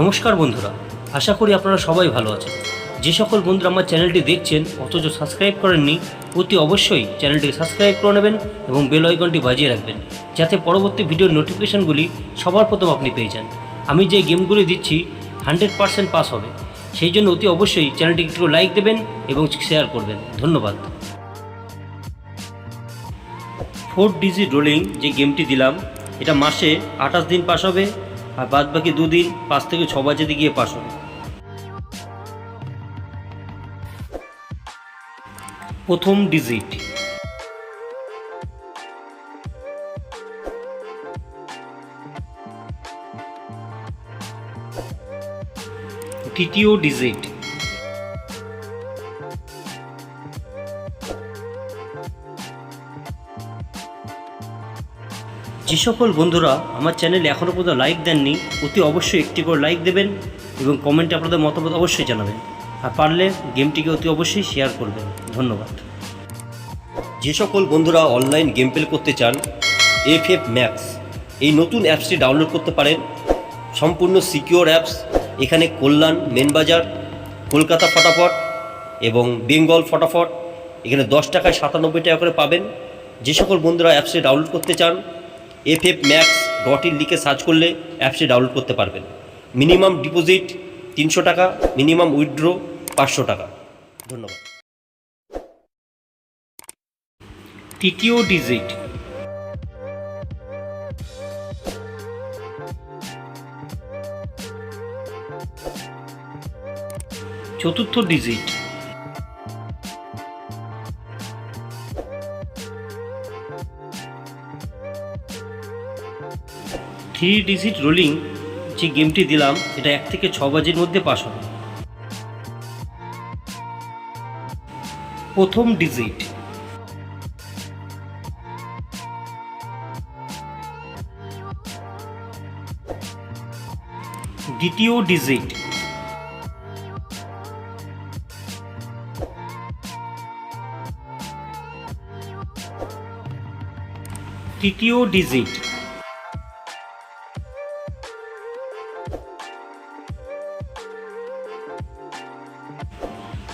নমস্কার বন্ধুরা, আশা করি আপনারা সবাই ভালো আছেন। যে সকল বন্ধুরা আমার চ্যানেলটি দেখছেন, অথচ সাবস্ক্রাইব করেননি, অতি অবশ্যই চ্যানেলটিকে সাবস্ক্রাইব করে নেবেন এবং বেল আইকনটি বাজিয়ে রাখবেন, যাতে পরবর্তী ভিডিওর নোটিফিকেশনগুলি সবার প্রথম আপনি পেয়ে যান। আমি যে গেমগুলি দিচ্ছি, হান্ড্রেড পারসেন্ট পাস হবে। সেই জন্য অতি অবশ্যই চ্যানেলটিকে একটু লাইক দেবেন এবং শেয়ার করবেন। ধন্যবাদ। ফোর ডিজি রোলিং যে গেমটি দিলাম, এটা মাসে আঠাশ দিন পাস হবে। আর বাদ বাকি দুদিন পাঁচ থেকে ছ বাজেতে গিয়ে পাস হবে। প্রথম ডিজিট। তৃতীয় ডিজিট। যে সকল বন্ধুরা আমার চ্যানেলে এখনও পর্যন্ত লাইক দেননি, অতি অবশ্যই একটি করে লাইক দেবেন এবং কমেন্টে আপনাদের মতামত অবশ্যই জানাবেন। আর পারলে গেমটিকে অতি অবশ্যই শেয়ার করবেন। ধন্যবাদ। যে সকল বন্ধুরা অনলাইন গেম প্লে করতে চান এফ এফ ম্যাক্স এই নতুন অ্যাপসটি ডাউনলোড করতে পারেন। সম্পূর্ণ সিকিওর অ্যাপস এখানে কল্যাণ মেন বাজার, কলকাতা ফটাফট এবং বেঙ্গল ফটাফট, এখানে দশ টাকায় সাতানব্বই টাকা করে পাবেন। যে সকল বন্ধুরা অ্যাপসটি ডাউনলোড করতে চান F F max dot in লিখে সার্চ করলে অ্যাপসটি ডাউনলোড করতে পারবেন। মিনিমাম ডিপোজিট তিনশো টাকা, মিনিমাম উইথড্র পাঁচশো টাকা। ধন্যবাদ। তৃতীয় ডিজিট। চতুর্থ ডিজিট। থ্রি ডিজিট রোলিং যে গেমটি দিলাম, এটা এক থেকে ছ বাজের মধ্যে পাস হবে। প্রথম ডিজিট দ্বিতীয় ডিজিট তৃতীয় ডিজিট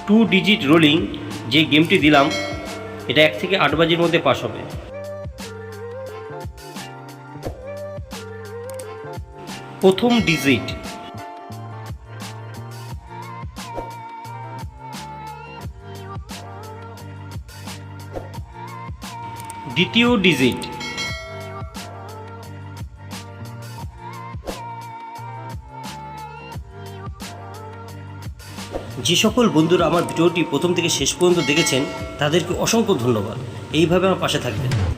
টু ডিজিট রোলিং যে গেমটি দিলাম, এটা এক থেকে আট বাজির মধ্যে পাস হবে। প্রথম ডিজিট দ্বিতীয় ডিজিট যে সকল বন্ধুরা আমার ভিডিওটি প্রথম থেকে শেষ পর্যন্ত দেখেছেন, তাদেরকে অসংখ্য ধন্যবাদ। এইভাবে আমার পাশে থাকবেন।